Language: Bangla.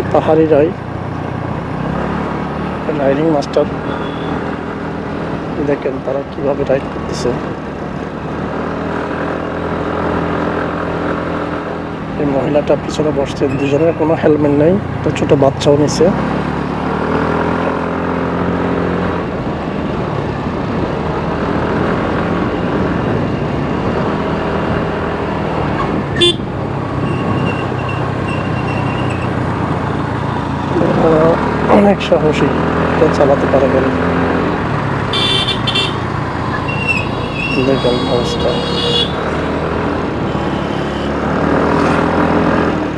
এই পাহাড়ি রাই রাইডিং মাস্টার দেখেন তারা কীভাবে রাইড করতেছে। এই মহিলাটা পিছনে বসছে, দুজনের কোনো হেলমেট নেই তো ছোটো বাচ্চাও নিছে তারা অনেক সাহসী এটা চালাতে পারে গাড়ি দেখেন অবস্থা